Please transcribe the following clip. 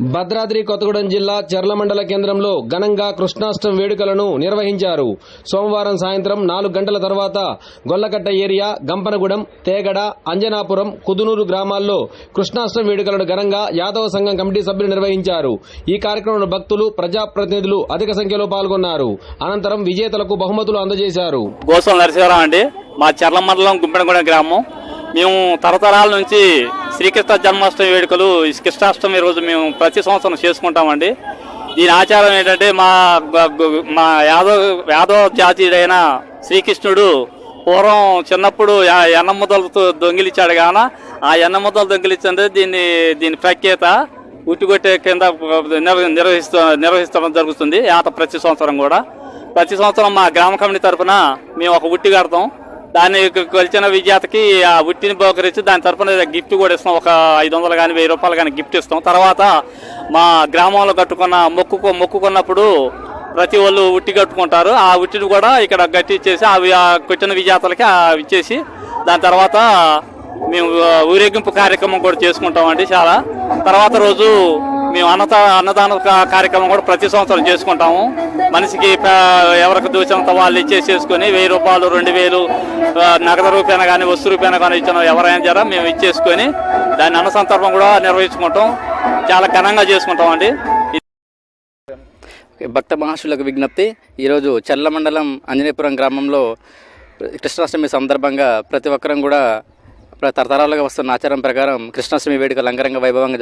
భద్రాద్రి కొత్తగూడెం జిల్లా చర్ల మండల కేంద్రంలో ఘనంగా కృష్ణాష్టమి వేడుకలను నిర్వహించారు. సోమవారం సాయంత్రం నాలుగు గంటల తర్వాత గొల్లకట్ట ఏరియా గంపనగూడెం తేగడ అంజనాపురం కుదునూరు గ్రామాల్లో కృష్ణాష్టమి వేడుకలను ఘనంగా యాదవ సంఘం కమిటీ సభ్యులు నిర్వహించారు. ఈ కార్యక్రమంలో భక్తులు ప్రజాప్రతినిధులు అధిక సంఖ్యలో పాల్గొన్నారు. అనంతరం విజేతలకు బహుమతులు అందజేశారు. గోసం నరసింహరావు అండి. మా చర్ల మండలం గుంపెనగూడెం గ్రామం. మేము తరతరాల నుంచి శ్రీకృష్ణ జన్మాష్టమి వేడుకలు కృష్ణాష్టమి రోజు మేము ప్రతి సంవత్సరం చేసుకుంటామండి. దీని ఆచారం ఏంటంటే మా మా యాదవ్ యాదవ జాతీయుడైన శ్రీకృష్ణుడు పూర్వం చిన్నప్పుడు ఎన్నముదలతో దొంగిలించాడు దొంగిలిచ్చాడు కాన ఆ ఎన్నముదలు ముద్దలు దీన్ని దీని ప్రఖ్యాత ఉట్టిగొట్టే కింద నిర్వ- నిర్వహిస్తూ నిర్వహిస్తడం జరుగుతుంది. యాత ప్రతి సంవత్సరం కూడా. ప్రతి సంవత్సరం మా గ్రామ కమిటీ తరఫున మేము ఒక ఉట్టి కడతాం. దాన్ని కొలిచిన విజేతకి ఆ ఉట్టిని బహుకరించి దాని తరఫున గిఫ్ట్ కూడా ఇస్తాం. ఒక ఐదు వందలు కానీ వెయ్యి రూపాయలు కానీ గిఫ్ట్ ఇస్తాం. తర్వాత మా గ్రామంలో కట్టుకున్న మొక్కు మొక్కుకున్నప్పుడు ప్రతి వాళ్ళు ఉట్టి కట్టుకుంటారు. ఆ ఉట్టిని కూడా ఇక్కడ గట్టి ఇచ్చేసి అవి ఆ కొట్టిన విజేతలకి ఇచ్చేసి దాని తర్వాత మేము ఊరేగింపు కార్యక్రమం కూడా చేసుకుంటామండి చాలా. తర్వాత రోజు మేము అన్నత అన్నదాన కార్యక్రమం కూడా ప్రతి సంవత్సరం చేసుకుంటాము. మనిషికి ఎవరికి దూచినంత వాళ్ళు ఇచ్చేసేసుకొని వెయ్యి రూపాయలు రెండు వేలు నగదు రూపాయన కానీ వస్తు రూపాయన కానీ ఇచ్చిన ఎవరైనా జర మేము ఇచ్చేసుకొని దాన్ని అన్న సందర్భం కూడా నిర్వహించుకుంటాం. చాలా ఘనంగా చేసుకుంటాం అండి. భక్త మహాశులకు విజ్ఞప్తి. ఈరోజు చల్ల మండలం అంజనేపురం గ్రామంలో కృష్ణాష్టమి సందర్భంగా ప్రతి ఒక్కరం కూడా తరతరాలుగా వస్తున్న ఆచారం ప్రకారం కృష్ణాష్టమి వేడుకలు అంగరంగ వైభవంగా